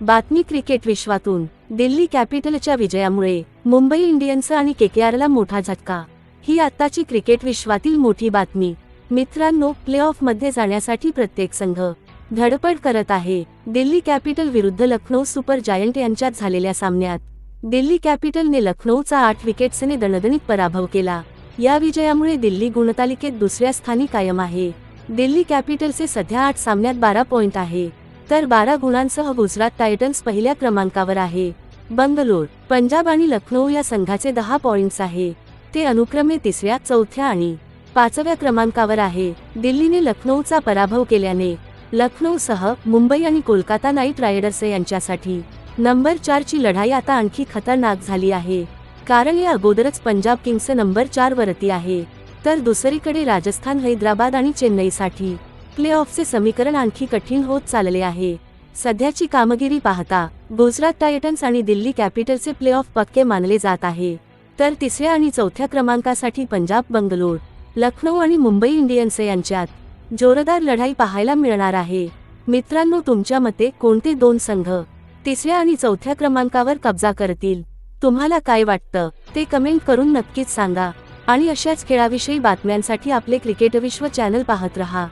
बातमी क्रिकेट विश्वातून. दिल्ली कॅपिटलच्या विजयामुळे मुंबई इंडियन्स आणि केकेआरला मोठा झटका. ही आत्ताची क्रिकेट विश्वातील मोठी बातमी. मित्रांनो प्लेऑफमध्ये जाण्यासाठी प्रत्येक संघ धडपड करत आहे. दिल्ली कॅपिटल विरुद्ध लखनौ सुपर जायंट यांच्यात झालेल्या सामन्यात दिल्ली कॅपिटलने लखनौचा आठ विकेट्सने दणदणीत पराभव केला. या विजयामुळे दिल्ली गुणतालिकेत दुसऱ्या स्थानी कायम आहे. दिल्ली कॅपिटलचे सध्या आठ सामन्यात बारा पॉइंट आहे. तर बारा गुणांसह गुजरात टायटन्स पहिल्या क्रमांकावर आहे. बंगलोर पंजाब आणि लखनौ या संघाचे दहा पॉइंट्स आहे. ते अनुक्रमे तिसऱ्या चौथ्या आणि पाचव्या क्रमांकावर आहे. दिल्लीने लखनौचा पराभव केल्याने लखनौसह मुंबई आणि कोलकाता नाईट रायडर्स यांच्यासाठी नंबर चारची लढाई आता आणखी खतरनाक झाली आहे. कारण या अगोदरच पंजाब किंग्स नंबर चार वरती आहे. तर दुसरीकडे राजस्थान हैदराबाद आणि चेन्नईसाठी प्लेऑफचे समीकरण आणखी कठीण होत चालले आहे. सध्याची कामगिरी पाहता गुजरात टायटन्स आणि दिल्ली कॅपिटलचे प्लेऑफ पक्के मानले जात आहे. तर तिसऱ्या आणि चौथ्या क्रमांकासाठी पंजाब बंगलोर लखनौ आणि मुंबई इंडियन्स यांच्यात जोरदार लढाई पाहायला मिळणार आहे. मित्रांनो तुमच्या मते कोणते दोन संघ तिसऱ्या आणि चौथ्या क्रमांकावर कब्जा करतील? तुम्हाला काय वाटतं? ते कमेंट करून नक्कीच सांगा. आणि अशाच खेळाविषयी बातम्यांसाठी आपले क्रिकेट विश्व चॅनल पाहत रहा.